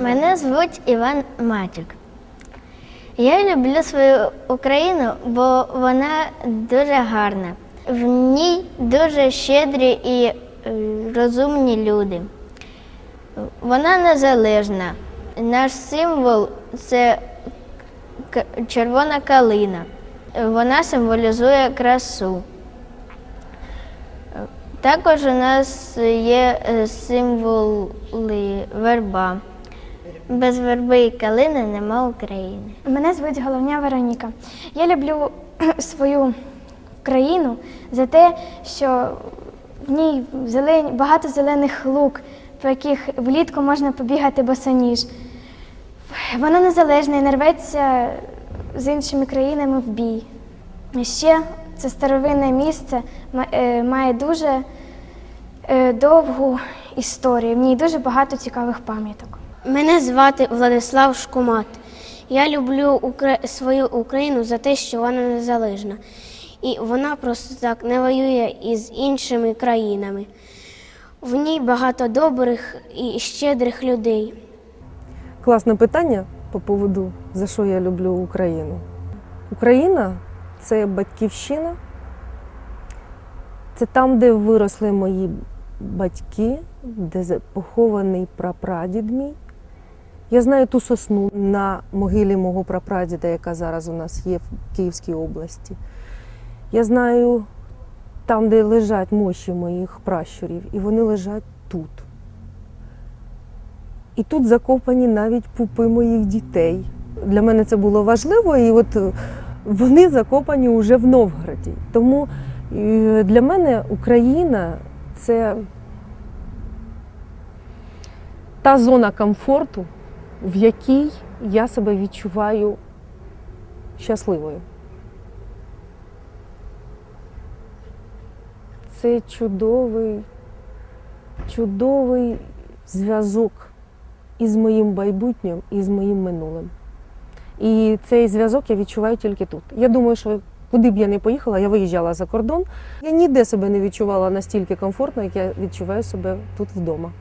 Мене звуть Іван Матюк. Я люблю свою Україну, бо вона дуже гарна. В ній дуже щедрі і е, розумні люди. Вона незалежна. Наш символ це червона калина. Вона символізує красу. Також у нас є е, символи верба. Без верби і калини нема України. Мене звуть Головня Вероніка. Я люблю свою країну за те, що в ній зелень, багато зелених лук, по яких влітку можна побігати босоніж. Вона незалежна і не рветься з іншими країнами в бій. Ще це старовинне місце е, має дуже е, довгу історію. В ній дуже багато цікавих пам'яток. Мене звати Владислав Шкумат. Я люблю Укра- свою Україну за те, що вона незалежна. І вона просто так не воює із іншими країнами. В ній багато добрих і щедрих людей. Класне питання по поводу, за що я люблю Україну. Україна це батьківщина, це там, де виросли мої батьки, де похований прапрадід мій. Я знаю ту сосну на могилі мого прапрадіда, яка зараз у нас є в Київській області. Я знаю там, де лежать мощі моїх пращурів, і вони лежать тут. І тут закопані навіть пупи моїх дітей. Для мене це було важливо, і от е, вони закопані вже в Новгороді. Тому е, для мене Україна це та зона комфорту, в якій я себе відчуваю щасливою. Це чудовий, чудовий зв'язок із моїм майбутнім і з моїм минулим. І цей зв'язок я відчуваю тільки тут. Я думаю, що куди б я не поїхала, я виїжджала за кордон. Я ніде себе не відчувала настільки комфортно, як я відчуваю себе тут вдома.